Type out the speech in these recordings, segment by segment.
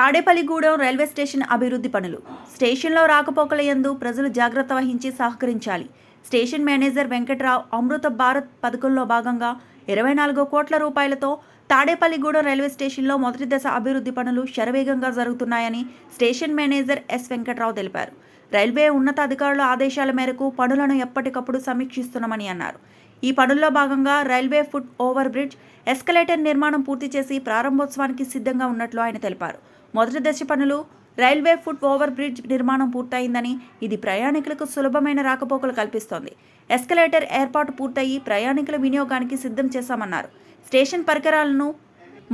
Tadepalligudem railway station అభివృద్ధి పనులు. స్టేషన్లో రాకపోకల యందు ప్రజలు జాగ్రత్త వహించి సహకరించాలి. స్టేషన్ మేనేజర్ వెంకట్రావు అమృత భారత్ పథకంలో భాగంగా ఇరవై నాలుగు కోట్ల రూపాయలతో తాడేపల్లిగూడెం రైల్వే స్టేషన్లో మొదటి దశ అభివృద్ధి పనులు శరవేగంగా జరుగుతున్నాయని స్టేషన్ మేనేజర్ ఎస్ వెంకట్రావు తెలిపారు. రైల్వే ఉన్నతాధికారుల ఆదేశాల మేరకు పనులను ఎప్పటికప్పుడు సమీక్షిస్తున్నామని అన్నారు. ఈ పనుల్లో భాగంగా railway foot over bridge escalator నిర్మాణం పూర్తి చేసి ప్రారంభోత్సవానికి సిద్ధంగా ఉన్నట్లు ఆయన తెలిపారు. మొదటి దశ పనులు రైల్వే ఫుట్ ఓవర్ బ్రిడ్జ్ నిర్మాణం పూర్తయిందని ఇది ప్రయాణికులకు సులభమైన రాకపోకలు కల్పిస్తోంది. ఎస్కలేటర్ ఏర్పాటు పూర్తయి ప్రయాణికుల వినియోగానికి సిద్ధం చేశామన్నారు. స్టేషన్ పరికరాలను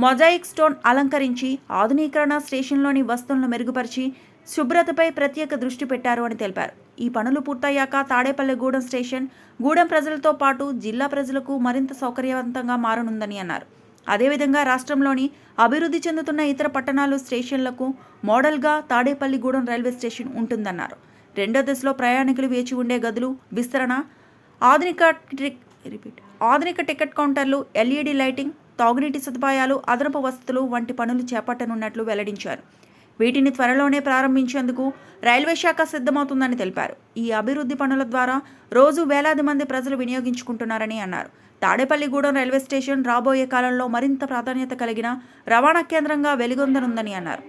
మొజాయిక్ స్టోన్ అలంకరించి ఆధునీకరణ స్టేషన్లోని వస్తువులను మెరుగుపరిచి శుభ్రతపై ప్రత్యేక దృష్టి పెట్టారు అని తెలిపారు. ఈ పనులు పూర్తయ్యాక తాడేపల్లి గూడెం స్టేషన్ గూడెం ప్రజలతో పాటు జిల్లా ప్రజలకు మరింత సౌకర్యవంతంగా మారనుందని అన్నారు. అదేవిధంగా రాష్ట్రంలోని అభివృద్ధి చెందుతున్న ఇతర పట్టణాలు స్టేషన్లకు మోడల్గా తాడేపల్లిగూడెం రైల్వే స్టేషన్ ఉంటుందన్నారు. రెండో దశలో ప్రయాణికులు వేచి ఉండే గదులు విస్తరణ ఆధునిక రిపీట్ ఆధునిక టికెట్ కౌంటర్లు ఎల్ఈడి లైటింగ్ తాగునీటి సదుపాయాలు అదనపు వసతులు వంటి పనులు చేపట్టనున్నట్లు వెల్లడించారు. వీటిని త్వరలోనే ప్రారంభించేందుకు రైల్వే శాఖ సిద్ధమవుతుందని తెలిపారు. ఈ అభివృద్ధి పనుల ద్వారా రోజు వేలాది మంది ప్రజలు వినియోగించుకుంటున్నారని అన్నారు. తాడేపల్లిగూడెం రైల్వే స్టేషన్ రాబోయే కాలంలో మరింత ప్రాధాన్యత కలిగిన రవాణా కేంద్రంగా వెలుగొందనుందని అన్నారు.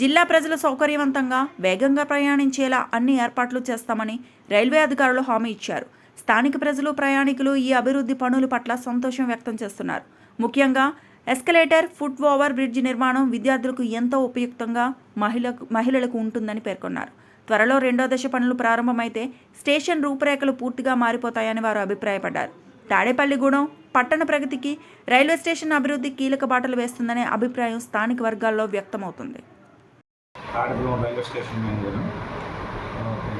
జిల్లా ప్రజలు సౌకర్యవంతంగా వేగంగా ప్రయాణించేలా అన్ని ఏర్పాట్లు చేస్తామని రైల్వే అధికారులు హామీ ఇచ్చారు. స్థానిక ప్రజలు ప్రయాణికులు ఈ అభివృద్ధి పనుల పట్ల సంతోషం వ్యక్తం చేస్తున్నారు. ముఖ్యంగా ఎస్కలేటర్ ఫుట్ ఓవర్ బ్రిడ్జ్ నిర్మాణం విద్యార్థులకు ఎంతో ఉపయుక్తంగా మహిళకు మహిళలకు ఉంటుందని పేర్కొన్నారు. త్వరలో రెండో దశ పనులు ప్రారంభమైతే స్టేషన్ రూపురేఖలు పూర్తిగా మారిపోతాయని వారు అభిప్రాయపడ్డారు. తాడేపల్లిగూడెం పట్టణ ప్రగతికి రైల్వే స్టేషన్ అభివృద్ధి కీలక బాటలు వేస్తుందనే అభిప్రాయం స్థానిక వర్గాల్లో వ్యక్తమవుతుంది. Tadepalli railway station manager.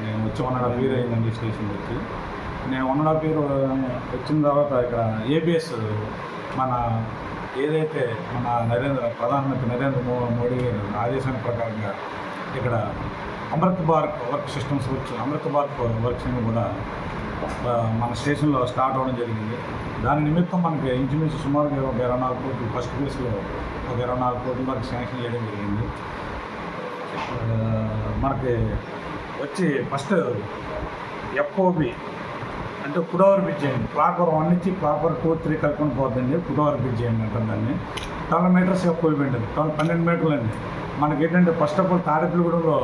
నేను వచ్చి వన్ అండ్ ఇయర్ అయిందండి స్టేషన్ వచ్చి. నేను వన్ అండ్ హాఫ్ ఇయర్ వచ్చిన తర్వాత ఇక్కడ ఏబిఎస్ మన ఏదైతే మన నరేంద్ర ప్రధానమంత్రి నరేంద్ర మోడీ గారు ఆదేశాల ప్రకారంగా ఇక్కడ Amrit Bharat work systems work Amrit Bharat వర్క్స్ని కూడా మన స్టేషన్లో స్టార్ట్ అవ్వడం జరిగింది. దాని నిమిత్తం మనకి ఇంచుమించు సుమారుగా ఒక ఇరవై నాలుగు కోట్లు ఫస్ట్ ఫేజ్లో ఒక ఇరవై నాలుగు కోట్ల వరకు శాంక్షన్ చేయడం జరిగింది. మనకి వచ్చి ఫస్ట్ ఎఫ్ఓబి అంటే కుడవర్ బ్రిడ్జ్ అయింది ప్లాట్ఫామ్ వన్ నుంచి ప్లాట్ఫామ్ టూ త్రీ కలుపుకొని పోతుంది కుడవర్ బ్రిడ్జ్ అయింది అంటారు దాన్ని. ట్వెల్వ్ మీటర్స్ ఎఫ్ఓబి ఉంటుంది ట్వెల్వ్ పన్నెండు మీటర్లు అండి. మనకి ఏంటంటే ఫస్ట్ ఆఫ్ ఆల్ తాడేపల్లిగూడెంలో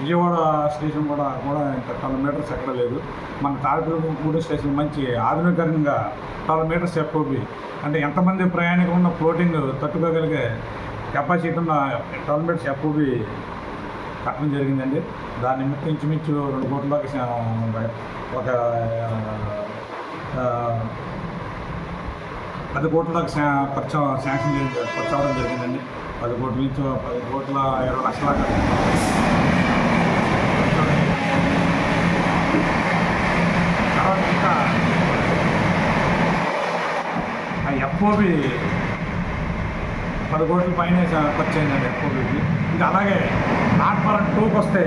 విజయవాడ స్టేషన్ కూడా కూడా ఇంత ట్వెల్వ్ మీటర్స్ ఎక్కడ లేదు. మన తాడేపల్లిగూడెం స్టేషన్ మంచి ఆధునికంగా ట్వెల్వ్ మీటర్స్ ఎక్కువ అంటే ఎంతమంది ప్రయాణికులు ఉన్న ఫ్లోటింగ్ తట్టుకోగలిగే కెపాసిటీ ఉన్న ట్వెల్వ్ మీటర్స్ ఎక్కువ కట్టడం జరిగిందండి. దాని నిమిత్తం ఇంచుమించు రెండు కోట్ల దాకా ఒక పది కోట్ల దాకా ఖర్చు శాంక్షన్ చేయ- ఖర్చు అవ్వడం జరిగిందండి. పది కోట్ల నుంచి పది కోట్ల ఇరవై లక్షల దాకా తర్వాత ఇంకా ఆ ఎఫ్ఓబి పది కోట్ల పైన ఖర్చు అయిందండి ఎఫ్ఓబికి ఇంకా అలాగే ప్లాట్ఫారం టూకి వస్తే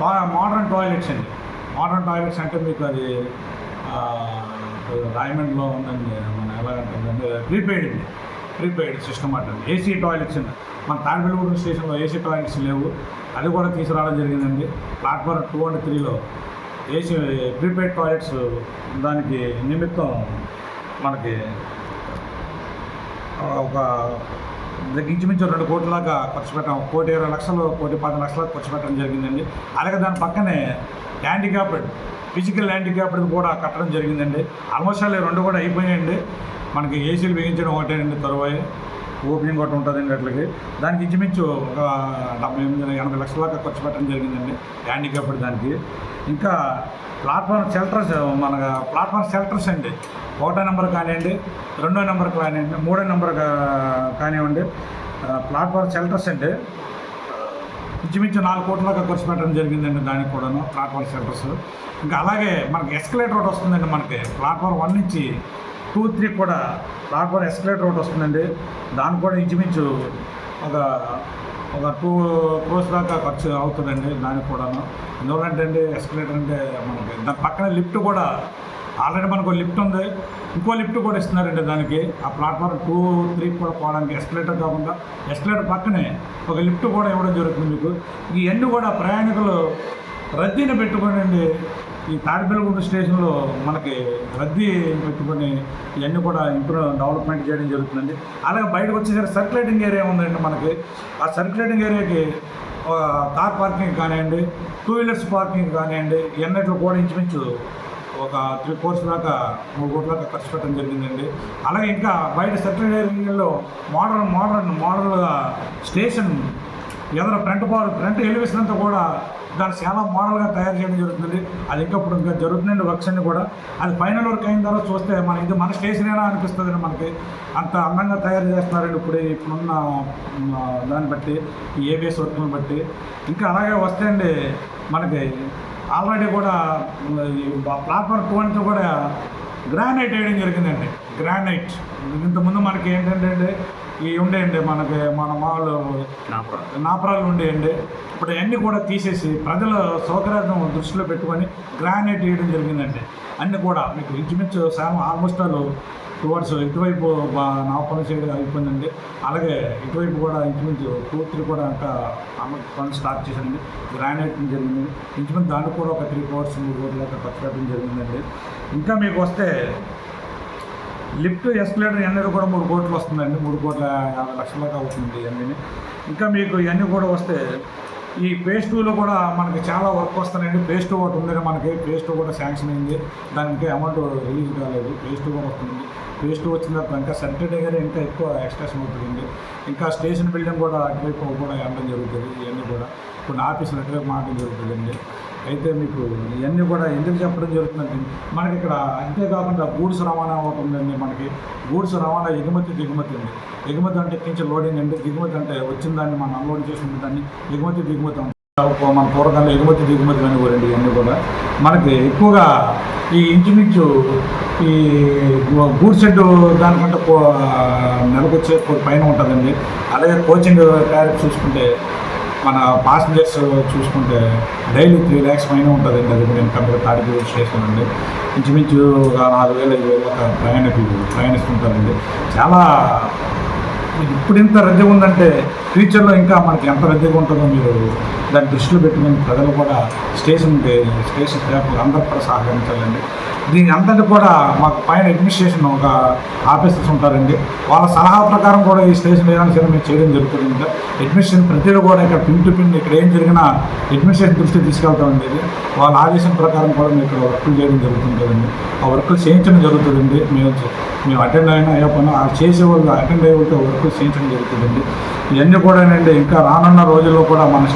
బాగా మోడర్న్ టాయిలెట్స్ అండి మోడర్న్ టాయిలెట్స్ అంటే మీకు అది రాయమండ్లో రాయమండ్రిలో ఉందండి మన ఎలాగంటుందండి ప్రీపెయిడ్ అండి ప్రీపెయిడ్ సిస్టమ్ అంటుంది ఏసీ టాయిలెట్స్ అండి మన తాడిపల్లిగూడెం స్టేషన్లో ఏసీ టాయిలెట్స్ లేవు అది కూడా తీసుకురావడం జరిగిందండి ప్లాట్ఫారం టూ అండ్ త్రీలో ఏసీ ప్రీపెయిడ్ టాయిలెట్స్ దానికి నిమిత్తం మనకి ఒక ఇంచుమించు రెండు కోట్ల దాకా ఖర్చు పెట్టాం. కోటి ఇరవై లక్షలు కోటి పది లక్షల ఖర్చు పెట్టడం జరిగిందండి. అలాగే దాని పక్కనే హ్యాండిక్యాప్డ్ ఫిజికల్ హ్యాండిక్యాప్డ్ కూడా కట్టడం జరిగిందండి. ఆల్మోస్ట్ అలా రెండు కూడా అయిపోయాయండి మనకి ఏసీలు బిగించడం ఒకటేనండి తరువాయి. ఓపెనింగ్ ఒకటి ఉంటుందండి అట్లకి. దానికి ఇంచుమించు ఒక డెబ్బై ఎనిమిది ఎనభై లక్షల దాకా ఖర్చు పెట్టడం జరిగిందండి హ్యాండిక్యాప్డ్ దానికి. ఇంకా ప్లాట్ఫామ్ షెల్టర్స్ మన ప్లాట్ఫామ్ షెల్టర్స్ అండి. ఒకటో నెంబర్ కానివ్వండి రెండో నెంబర్ కానివ్వండి మూడో నెంబర్ కా- కానివ్వండి ప్లాట్ఫామ్ షెల్టర్స్ అండి. ఇంచుమించు నాలుగు కోట్ల దాకా ఖర్చు పెట్టడం జరిగిందండి దానికి కూడాను ప్లాట్ఫామ్ షెల్టర్స్ ఇంకా అలాగే మనకి ఎస్కలేటర్ ఒకటి వస్తుందండి మనకి ప్లాట్ఫామ్ వన్ నుంచి టూ త్రీ కూడా ప్లాట్ఫామ్ ఎస్కలేటర్ ఒకటి వస్తుందండి. దానికి కూడా ఇంచుమించు ఒక ఒక టూ క్రోస్ దాకా ఖర్చు అవుతుందండి దానికి కూడాను. ఎందుకంటే అండి ఎస్కలేటర్ అంటే మనకి దాని పక్కన లిఫ్ట్ కూడా ఆల్రెడీ మనకు లిఫ్ట్ ఉంది. ఇంకో లిఫ్ట్ కూడా ఇస్తున్నారండి దానికి. ఆ ప్లాట్ఫామ్ టూ త్రీ కూడా పోవడానికి ఎస్కలేటర్ కాకుండా ఎస్కలేటర్ పక్కనే ఒక లిఫ్ట్ కూడా ఇవ్వడం జరుగుతుంది మీకు. ఇవన్నీ కూడా ప్రయాణికులు రద్దీని పెట్టుకోనండి ఈ తాడిపల్లిగూడ స్టేషన్లో మనకి రద్దీ పెట్టుకొని ఇవన్నీ కూడా ఇంప్రూవ్ డెవలప్మెంట్ చేయడం జరుగుతుందండి. అలాగే బయటకు వచ్చేసరికి సర్క్యులేటింగ్ ఏరియా ఉందండి మనకి. ఆ సర్క్యులేటింగ్ ఏరియాకి కార్ పార్కింగ్ కానివ్వండి టూ వీలర్స్ పార్కింగ్ కానివ్వండి ఇవన్నిట్లో కూడా ఇంచుమించు ఒక త్రీ కోర్స్ దాకా మూడు కోట్ల దాకా ఖర్చు పెట్టడం జరిగిందండి. అలాగే ఇంకా బయట సర్క్యులేటింగ్ ఏరియాలో మోడర్న్ మోడర్న్ మోడల్గా స్టేషన్ ఎదురు ఫ్రంట్ పవర్ ఫ్రంట్ ఎలివేషన్ అంతా కూడా దాన్ని చాలా మోడల్గా తయారు చేయడం జరుగుతుంది. అది ఇంకా ఇప్పుడు ఇంకా జరుగుతుందండి వర్క్స్ అన్ని కూడా. అది ఫైనల్ వర్క్ అయిన తర్వాత చూస్తే మన ఇది మన స్టేషన్ అనిపిస్తుందండి అనిపిస్తుంది మనకి. అంత అందంగా తయారు చేస్తున్నారండి ఇప్పుడు ఇప్పుడున్న దాన్ని బట్టి ఏబిఎస్ వర్క్ని బట్టి. ఇంకా అలాగే వస్తే అండి మనకి ఆల్రెడీ కూడా ప్లాట్ఫామ్ టూ అంటే కూడా గ్రానైట్ వేయడం జరిగిందండి. గ్రానైట్ ఇంతకుముందు మనకి ఏంటంటే ఈ ఉండేయండి మనకి మన మామూలు నాపరాలు. ఉండేయండి ఇప్పుడు అన్నీ కూడా తీసేసి ప్రజల సౌకర్యాలను దృష్టిలో పెట్టుకొని గ్రానైట్ వేయడం జరిగిందండి. అన్నీ కూడా మీకు ఇంచుమించు శాతం ఆల్మోస్ట్ ఆల్ టువర్డ్స్ ఇటువైపు నాపరం సైడ్ అయిపోయిందండి. అలాగే ఇటువైపు కూడా ఇంచుమించు పూర్తి కూడా ఇంకా పనులు స్టార్ట్ చేశారండి. గ్రానైట్ జరిగింది. ఇంచుమించు దానికి కూడా ఒక త్రీ కోర్స్ మూడు కోట్ల ఖర్చు పెట్టడం జరిగిందండి. ఇంకా మీకు వస్తే లిఫ్ట్ ఎస్కలేటర్ ఇవన్నీ కూడా మూడు కోట్లు వస్తుందండి. మూడు కోట్ల యాభై లక్షల దాకా అవుతుంది ఇవన్నీ. ఇంకా మీకు ఇవన్నీ కూడా వస్తే ఈ పేజ్ టూలో కూడా మనకి చాలా వర్క్ వస్తున్నాయండి పేజ్ టూ ఒకటి ఉందండి మనకి పేజ్ టూ కూడా శాంక్షన్ అయింది. దానికి అమౌంట్ రిలీజ్ కాలేదు. పేజ్ టూ కూడా వస్తుంది. పేజ్ టూ వచ్చిన తర్వాత ఇంకా సెంటర్ ఇంకా ఎక్కువ ఎక్స్ట్రాషన్ అవుతుంది ఇంకా స్టేషన్ బిల్డింగ్ కూడా అటువైపు కూడా వెళ్ళడం జరుగుతుంది. ఇవన్నీ కూడా కొన్ని ఆఫీసులు అటువైపు మారడం జరుగుతుందండి. అయితే మీకు ఇవన్నీ కూడా ఎందుకు చెప్పడం జరుగుతుందంటే మనకి ఇక్కడ అంతేకాకుండా గూడ్స్ రవాణా అవుతుందండి మనకి. గూడ్స్ రవాణా ఎగుమతి దిగుమతి ఉంది ఎగుమతి అంటే నుంచి లోడింగ్ అండి. దిగుమతి అంటే వచ్చిన దాన్ని మనం అన్లోడ్ చేసుకున్న దాన్ని ఎగుమతి దిగుమతి మన పూర్వకాలంలో ఎగుమతి దిగుమతి అనేవారండి ఇవన్నీ కూడా. మనకి ఎక్కువగా ఈ ఇంచుమించు ఈ గూడ్ షెడ్ దానికంటే నెలకొచ్చే నెలకు వచ్చే పైన ఉంటుందండి. అలాగే కోచింగ్ తయారు చూసుకుంటే మన పాసింజర్స్ చూసుకుంటే డైలీ త్రీ ల్యాక్స్ పైన ఉంటుందండి. అది కూడా కంపెనీ తాడిపూడి స్టేషన్ అండి ఇంచుమించు ఒక నాలుగు వేల ఐదు వేల దాకా ప్రయాణికులు ప్రయాణిస్తుంటారండి. చాలా ఇప్పుడు ఇంత రద్దీ ఉందంటే ఫ్యూచర్లో ఇంకా మనకి ఎంత రద్దీగా ఉంటుందో మీరు దాన్ని దృష్టిలో పెట్టుకుని ప్రజలు కూడా స్టేషన్ స్టేషన్ స్టాఫ్ అందరూ కూడా సహకరించాలండి. దీని అంతటి కూడా మాకు పైన అడ్మినిస్ట్రేషన్ ఒక ఆఫీసర్స్ ఉంటారండి. వాళ్ళ సలహా ప్రకారం కూడా ఈ స్టేషన్ ఏదైనా సరే మేము చేయడం జరుగుతుంది ఇంకా అడ్మినిస్ట్రేషన్ ప్రతిదీ కూడా ఇక్కడ పిన్ టు పిన్ ఇక్కడ ఏం జరిగినా అడ్మినిస్ట్రేషన్ దృష్టికి తీసుకెళ్తామండి ఇది. వాళ్ళ ఆదేశం ప్రకారం కూడా మేము ఇక్కడ వర్కులు చేయడం జరుగుతుంటుందండి ఆ వర్కులు చేయించడం జరుగుతుందండి. మేము మేము అటెండ్ అయినా అయ్యకపోయినా పని చేసే వాళ్ళు అటెండ్ అయ్యే వాళ్ళతో చేయించడం జరుగుతుందండి ఇవన్నీ కూడా ఇంకా రానున్న రోజుల్లో కూడా మన